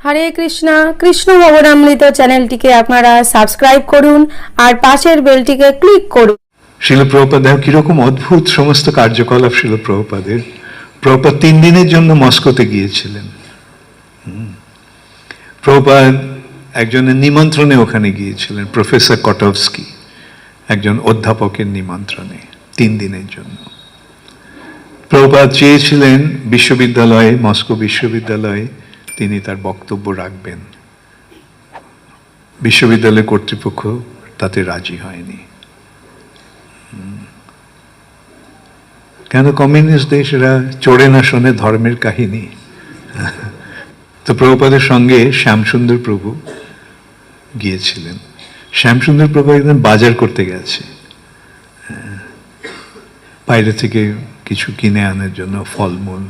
হরে কৃষ্ণা, কৃষ্ণ ভবনামৃত চ্যানেলটিকে আপনারা সাবস্ক্রাইব করুন আর পাশের বেলটিকে ক্লিক করুন। শিলপ্রপাদ কীরকম অদ্ভুত সমস্ত কার্যকলাপ শিলপ্রপাদের প্রভুপাদ তিন দিনের জন্য মস্কোতে গিয়েছিলেন। প্রভুপাদ একজনের নিমন্ত্রণে ওখানে গিয়েছিলেন, প্রফেসর কটভস্কি একজন অধ্যাপকের নিমন্ত্রণে তিন দিনের জন্য। প্রভুপাদ চেয়েছিলেন বিশ্ববিদ্যালয়ে, মস্কো বিশ্ববিদ্যালয়ে তিনি তার বক্তব্য রাখবেন। বিশ্ববিদ্যালয় কর্তৃপক্ষ তাতে রাজি হয়নি। কেন কমিউনিস্ট দেশ এরা চড়ে না শোনে ধর্মের কাহিনী? তো প্রভুপাদের সঙ্গে শ্যামসুন্দর প্রভু গিয়েছিলেন। শ্যামসুন্দর প্রভু একদিন বাজার করতে গেছে। হ্যাঁ, বাইরে থেকে কিছু কিনে আনার জন্য ফলমূল।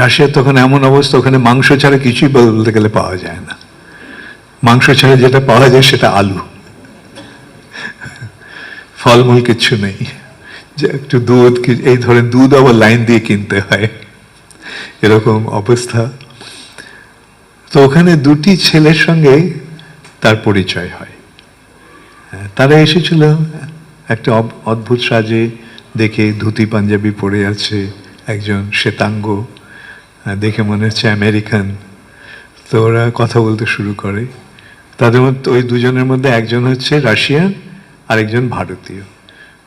রাশিয়ার তখন এমন অবস্থা ওখানে মাংস ছাড়া কিছুই বলতে গেলে পাওয়া যায় না। মাংস ছাড়া যেটা পাওয়া যায় সেটা আলু। ফলমূল কিচ্ছু নেই। যে একটু দুধ এই ধরেন দুধ আবার লাইন দিয়ে কিনতে হয়। এরকম অবস্থা। তো ওখানে দুটি ছেলের সঙ্গে তার পরিচয় হয়। হ্যাঁ, তারা এসেছিল একটা অদ্ভুত সাজে দেখে ধুতি পাঞ্জাবি পরে আছে একজন শ্বেতাঙ্গ। দেখে মনে হচ্ছে আমেরিকান। তো ওরা কথা বলতে শুরু করে। তাদের মধ্যে, ওই দুজনের মধ্যে একজন হচ্ছে রাশিয়ান আর একজন ভারতীয়।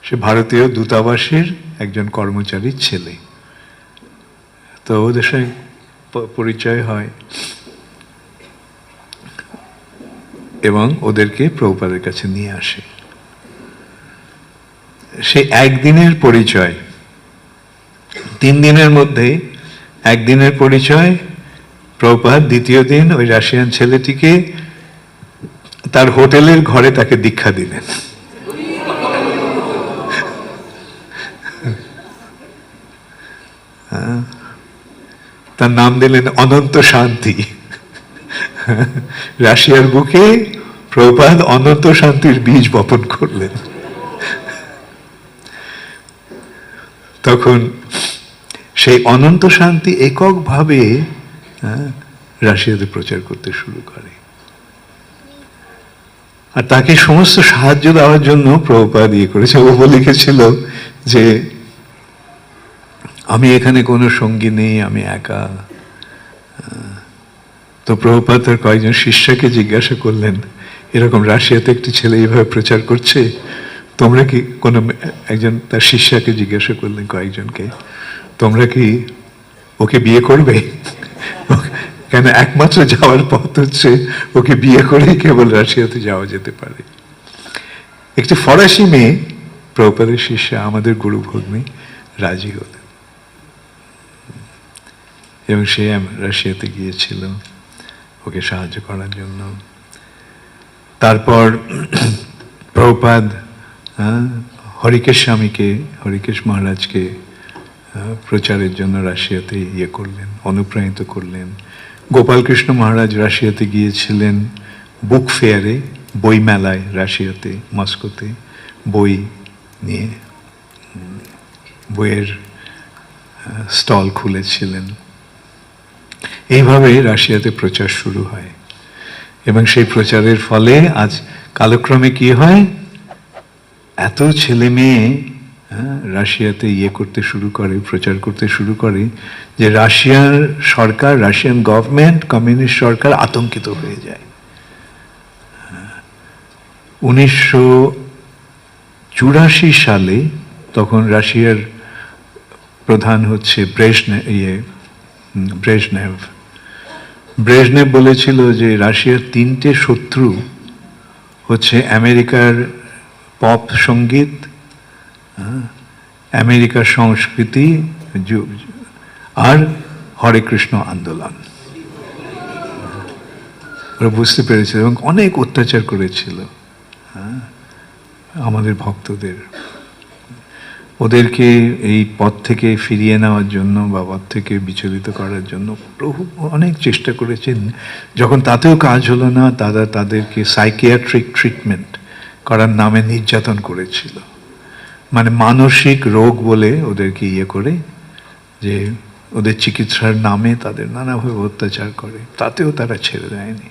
সে ভারতীয় দূতাবাসের একজন কর্মচারীর ছেলে। তো ওদের সঙ্গে পরিচয় হয়। এবং ওদেরকে প্রভুপাদের কাছে নিয়ে আসে। সে একদিনের পরিচয়। তিন দিনের মধ্যে একদিনের পরিচয়, প্রভুপাদ দ্বিতীয় দিন ওই রাশিয়ান ছেলেটিকে তার হোটেলের ঘরে তাকে দীক্ষা দিলেন হ্যাঁ। তার নাম দিলেন অনন্ত শান্তি রাশিয়ার বুকে প্রপাত অনন্ত শান্তির বীজ বপন করলেন তখন সেই অনন্ত শান্তি এককভাবে রাশিয়াতে প্রচার করতে শুরু করে। আর তাকে সমস্ত সাহায্য দেওয়ার জন্য প্রভুপাদ ইয়ে করেছে। ও লিখেছিল যে, আমি এখানে কোনো সঙ্গী নেই, আমি একা। তো প্রভুপাদ তার কয়েকজন শিষ্যকে জিজ্ঞাসা করলেন, এরকম রাশিয়াতে একটি ছেলে এইভাবে প্রচার করছে? তোমরা কি কোনো একজন তার শিষ্যাকে জিজ্ঞাসা করলেন কয়েকজনকে? তোমরা কি ওকে বিয়ে করবে? কেন একমাত্র যাওয়ার পথ হচ্ছে ওকে বিয়ে করেই কেবল রাশিয়াতে যাওয়া যেতে পারে। একটি ফরাসি মেয়ে প্রভুপাদের শিষ্যা, আমাদের গুরু ভগ্নী রাজি হলেন। এবং সে রাশিয়াতে গিয়েছিল ওকে সাহায্য করার জন্য। তারপর প্রপাদ হরিকেশ স্বামীকে, হরিকেশ মহারাজকে প্রচারের জন্য রাশিয়াতে ইয়ে করলেন, অনুপ্রাণিত করলেন। গোপালকৃষ্ণ মহারাজ রাশিয়াতে গিয়েছিলেন বুক ফেয়ারে বই মেলায় রাশিয়াতে, মস্কোতে বই নিয়ে, বইয়ের স্টল খুলেছিলেন। এইভাবে রাশিয়াতে প্রচার শুরু হয়। এবং সেই প্রচারের ফলে আজ কালক্রমে কি হয়? এত ছেলে মেয়ে হ্যাঁ, রাশিয়াতে ইয়ে করতে শুরু করে প্রচার করতে শুরু করে যে রাশিয়ার সরকার রাশিয়ান গভর্নমেন্ট কমিউনিস্ট সরকার আতঙ্কিত হয়ে যায়। উনিশশো চুরাশি সালে তখন রাশিয়ার প্রধান হচ্ছে ব্রেজনে ইয়ে হুম, ব্রেজনেভ। ব্রেজনেভ বলেছিল যে রাশিয়ার তিনটে শত্রু হচ্ছে আমেরিকার পপ সংগীত হ্যাঁ, আমেরিকার সংস্কৃতি আর হরে কৃষ্ণ আন্দোলন। ওরা বুঝতে পেরেছিল এবং অনেক অত্যাচার করেছিল হ্যাঁ, আমাদের ভক্তদের। ওদেরকে এই পথ থেকে ফিরিয়ে নেওয়ার জন্য বা পথ থেকে বিচলিত করার জন্য প্রভু অনেক চেষ্টা করেছেন। যখন তাতেও কাজ হলো না তারা তাদেরকে সাইকিয়াট্রিক ট্রিটমেন্ট করার নামে নির্যাতন করেছিল। মানে মানসিক রোগ বলে ওদেরকে ইয়ে করে যে ওদের চিকিৎসার নামে তাদের নানাভাবে অত্যাচার করে। তাতেও তারা ছেড়ে দেয়নি।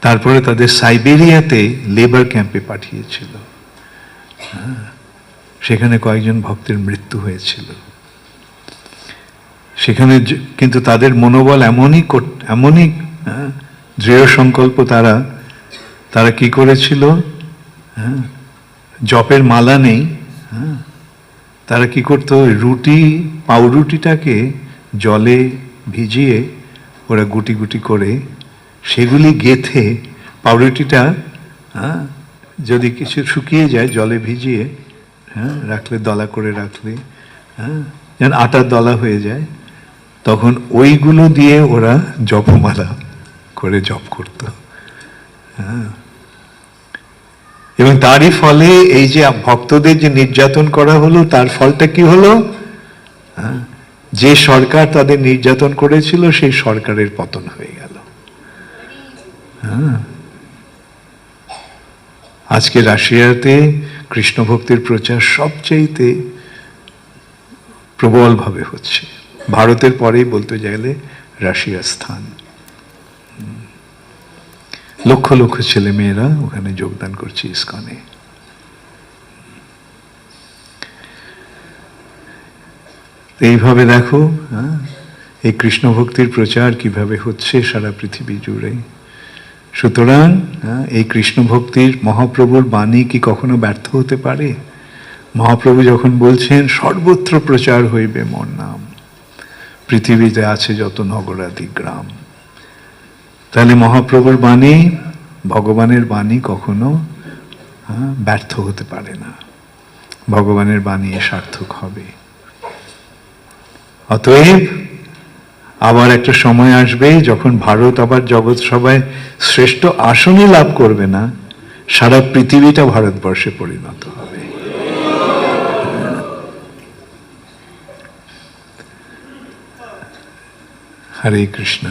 তারপরে তাদের সাইবেরিয়াতে লেবার ক্যাম্পে পাঠিয়েছিল। হ্যাঁ, সেখানে কয়েকজন ভক্তের মৃত্যু হয়েছিল। সেখানে কিন্তু তাদের মনোবল এমনই এমনই হ্যাঁ, দৃঢ় সংকল্প তারা তারা কি করেছিল? হ্যাঁ, জপের মালা নেই হ্যাঁ, তারা কি করতো? রুটি পাউরুটিটাকে জলে ভিজিয়ে ওরা গুটি গুটি করে সেগুলি গেথে পাউরুটিটা হ্যাঁ, যদি কিছু শুকিয়ে যায় জলে ভিজিয়ে হ্যাঁ? রাখলে দলা করে রাখলে হ্যাঁ? যেন আটার দলা হয়ে যায় তখন ওইগুলো দিয়ে ওরা জপমালা করে জপ করত হ্যাঁ? এবং তারই ফলে এই যে ভক্তদের যে নির্যাতন করা হলো তার ফলটা কি হলো? হ্যাঁ, যে সরকার তাদের নির্যাতন করেছিল সেই সরকারের পতন হয়ে গেল। হ্যাঁ? আজকে রাশিয়াতে কৃষ্ণ ভক্তির প্রচার সবচেয়েতে প্রবলভাবে হচ্ছে। ভারতের পরেই বলতে গেলে রাশিয়ার স্থান। লক্ষ লক্ষ ছেলে মেয়েরা ওখানে যোগদান করছে ইস্কনে। এইভাবে দেখো হ্যাঁ, এই কৃষ্ণ ভক্তির প্রচার কীভাবে হচ্ছে সারা পৃথিবী জুড়ে। সুতরাং হ্যাঁ, এই কৃষ্ণ ভক্তির মহাপ্রভুর বাণী কি কখনো ব্যর্থ হতে পারে? মহাপ্রভু যখন বলছেন সর্বত্র প্রচার হইবে মোর নাম। পৃথিবীতে আছে যত নগরাদি গ্রাম। তাহলে মহাপ্রভুর বাণী, ভগবানের বাণী কখনো ব্যর্থ হতে পারে না। ভগবানের বাণী সার্থক হবে। অতএব আবার একটা সময় আসবে যখন ভারত আবার জগৎ সভায় শ্রেষ্ঠ আসনই লাভ করবে না, সারা পৃথিবীটা ভারতবর্ষে পরিণত হবে। হরে কৃষ্ণ।